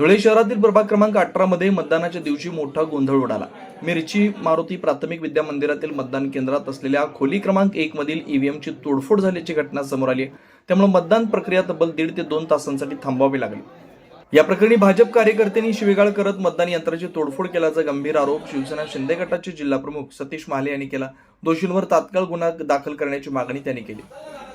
धुळे शहरातील प्रभाग क्रमांक अठरा मध्ये मतदानाच्या दिवशी मोठा गोंधळ उडाला. मिरची मारुती प्राथमिक विद्या मंदिरातील मतदान केंद्रात असलेल्या खोली क्रमांक एक मधील ईव्हीएमची तोडफोड झाल्याची घटना समोर आली त्यामुळे मतदान प्रक्रिया तब्बल दीड ते दोन तासांसाठी थांबवावी लागली. या प्रकरणी भाजप कार्यकर्त्यांनी शिवेगाळ करत मतदान यंत्राची तोडफोड केल्याचा गंभीर आरोप शिवसेना शिंदे गटाचे जिल्हाप्रमुख सतीश महाले यांनी केला. दोषींवर तात्काळ गुन्हा दाखल करण्याची मागणी त्यांनी केली.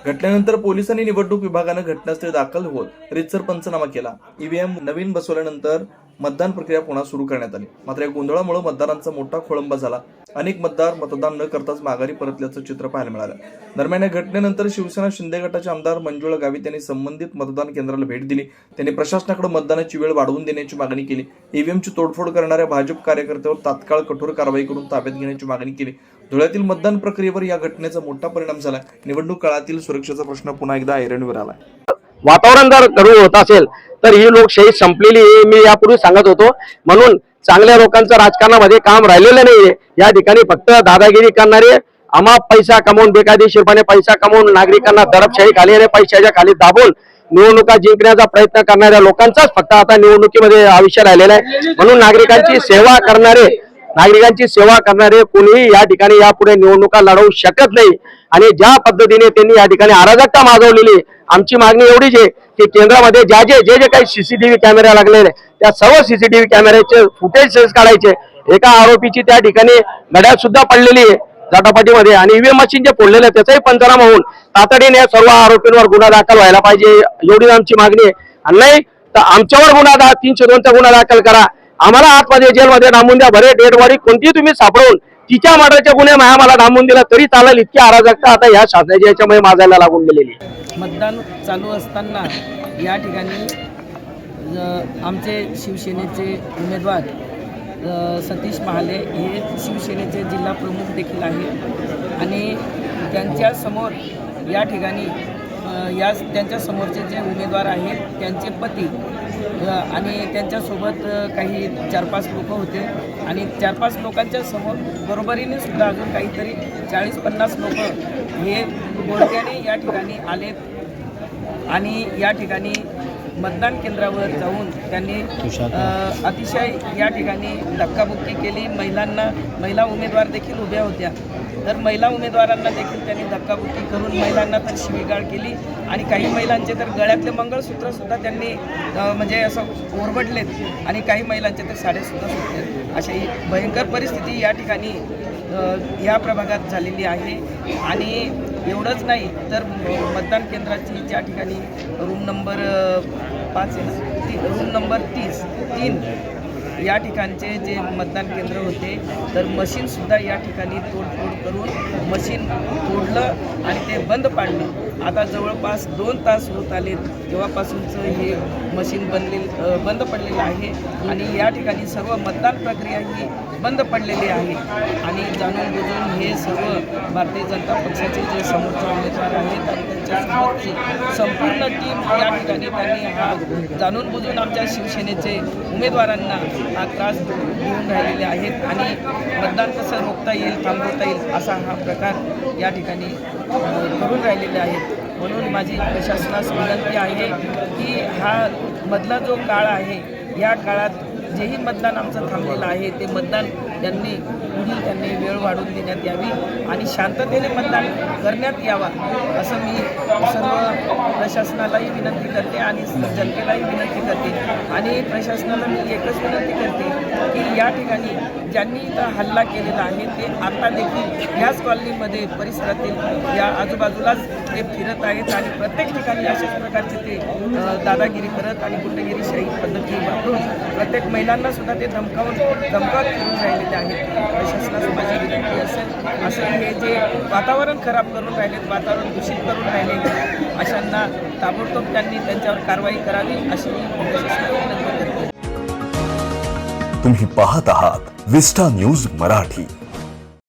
घटनेनंतर पोलिसांनी निवडणूक विभागानं घटनास्थळी दाखल होत रितसर पंचनामा केला. ईव्हीएम नवीन बसवल्यानंतर मतदान प्रक्रिया पुन्हा सुरू करण्यात आली. मात्र या गोंधळामुळे मतदारांचा मोठा खोळंबा झाला. अनेक मतदार मतदान न करताच माघारी परतल्याचं चित्र पाहायला मिळालं. दरम्यान या घटनेनंतर शिवसेना शिंदे गटाचे आमदार मंजुळा गावित यांनी संबंधित मतदान केंद्राला भेट दिली. त्यांनी प्रशासनाकडे मतदानाची वेळ वाढवून देण्याची मागणी केली. ईव्हीएमची तोडफोड करणाऱ्या भाजप कार्यकर्त्यावर तात्काळ कठोर कारवाई करून ताब्यात घेण्याची मागणी केली. धुळ्यातील मतदान प्रक्रियेवर या घटनेचा मोठा परिणाम झाला. निवडणूक काळातील सुरक्षेचा प्रश्न पुन्हा एकदा ऐरणीवर आला. वातावरण जर करून होत असेल तर ही लोकशाही संपलेली मी यापूर्वी सांगत होतो. म्हणून चांगल्या लोकांचं राजकारणामध्ये काम राहिलेलं नाहीये. या ठिकाणी फक्त दादागिरी करणारे अमाप पैसा कमवून बेकायदेशीरपणे पैसा कमवून नागरिकांना दडपशाही खाली आणि पैशाच्या खाली दाबून निवडणुका जिंकण्याचा प्रयत्न करणाऱ्या लोकांचाच फक्त आता निवडणुकीमध्ये आयुष्य राहिलेला आहे. म्हणून नागरिकांची सेवा करणारे नागरिकांची सेवा करणारे कोणीही या ठिकाणी यापुढे निवडणुका लढवू शकत नाही. आणि ज्या पद्धतीने त्यांनी या ठिकाणी अराजकता माजवलेली आहे, आमची मागणी एवढीच आहे की केंद्रामध्ये ज्या जे जे जे काही सीसीटीव्ही कॅमेरा लागलेले त्या सर्व सीसीटीव्ही कॅमेऱ्याचे फुटेज काढायचे. एका आरोपीची त्या ठिकाणी गड्यात सुद्धा पडलेली आहे जाटापाटीमध्ये आणि ईव्हीएम मशीन जे फोडलेलं आहे त्याचाही पंचनामा होऊन तातडीने सर्व आरोपींवर गुन्हा दाखल व्हायला पाहिजे एवढी आमची मागणी आहे. आणि नाही तर आमच्यावर गुन्हा दा तीनशे दोनचा गुन्हा दाखल करा. आम्हाला आतमध्ये जेलमध्ये डांबून द्या. भरे डेड कोणतीही तुम्ही सापडवून तिच्या मर्डरच्या गुन्हे आम्हाला डांबून दिला तरी चालेल. इतकी अराजकता आता या शासनाची याच्यामुळे माजायला लागून गेलेली मतदान चालू असताना या ठिकाणी आमचे शिवसेनेचे उमेदवार सतीश महाले हे शिवसेनेचे जिल्हा प्रमुख देखील आहेत. आणि त्यांच्यासमोर या ठिकाणी या त्यांच्यासमोरचे जे उमेदवार आहेत त्यांचे पती आणि त्यांच्यासोबत काही चार पाच लोक होते. आणि चार पाच लोकांच्या समोर बरोबरीने सुद्धा अजून काहीतरी चाळीस पन्नास लोक हे बोलत्याने या ठिकाणी आलेत. आणि या ठिकाणी मतदान केंद्रावर जाऊन त्यांनी अतिशय या ठिकाणी धक्काबुक्की केली. महिलांना महिला उमेदवार देखील उभ्या होत्या. तर महिला उमेदवारांना देखील त्यांनी धक्काबुक्की करून महिलांना तर शिवीगाळ केली. आणि काही महिलांचे तर गळ्यातले मंगळसूत्र सुद्धा त्यांनी म्हणजे असं ओरबडलेत. आणि काही महिलांचे तर साडेसुद्धा सुटले अशी ही भयंकर परिस्थिती या ठिकाणी या प्रभागात झालेली आहे. आणि एवढंच नाही तर मतदान केंद्राची ज्या ठिकाणी रूम नंबर पाच आहे ना ती रूम नंबर तीस तीन या ठिकाणचे जे मतदान केंद्र होते तर मशीनसुद्धा या ठिकाणी तोडफोड करून मशीन तोडलं आणि ते बंद पाडलं. आता जवळपास दोन तास होत आले तेव्हापासूनचं हे मशीन बनले बंद पडलेलं आहे. आणि या ठिकाणी सर्व मतदान प्रक्रिया ही बंद पडलेली आहे. आणि जाणून बुजून हे सर्व भारतीय जनता पक्षाचे जे समोरचे उमेदवार आहेत आणि संपूर्ण टीम या ठिकाणी त्यांनी हा जाणून बुजून आमच्या शिवसेनेचे उमेदवारांना हा त्रास देऊन राहिलेले आहेत. आणि मतदान कसं रोखता येईल थांबवता येईल असा हा प्रकार या ठिकाणी करून राहिलेले आहेत म्हणून माझी प्रशासनास विनंती आहे की हा मधला जो काळ आहे या काळात जेही मतदान आमचं थांबलेलं आहे ते मतदान त्यांनी पुढील त्यांनी वेळ वाढवून देण्यात यावी आणि शांततेने मतदान करण्यात यावा असं मी सर्व प्रशासनालाही विनंती करते आणि जनतेलाही विनंती करते. आणि प्रशासनाला मी एकच विनंती करते की या ठिकाणी ज्यांनी इथं हल्ला केलेला आहे ते आता देखील ह्याच कॉलनीमध्ये परिसरातील या आजूबाजूलाच ते फिरत आहेत आणि प्रत्येक ठिकाणी अशाच प्रकारचे ते दादागिरी करत आणि गुंडगिरीशाही पद्धती वापरून प्रत्येक महिलांना सुद्धा ते धमकावून धमकावत फिरून राहिलेले आहेत. प्रशासनास माझी विनंती असेल असं हे जे वातावरण खराब करून राहिलेत वातावरण दूषित करून राहिले अशांना ताबडतोब त्यांनी त्यांच्यावर कारवाई करावी अशी मी प्रशासनाला विनंती करते. तुम्ही पाहत आहात विस्टा न्यूज मराठी.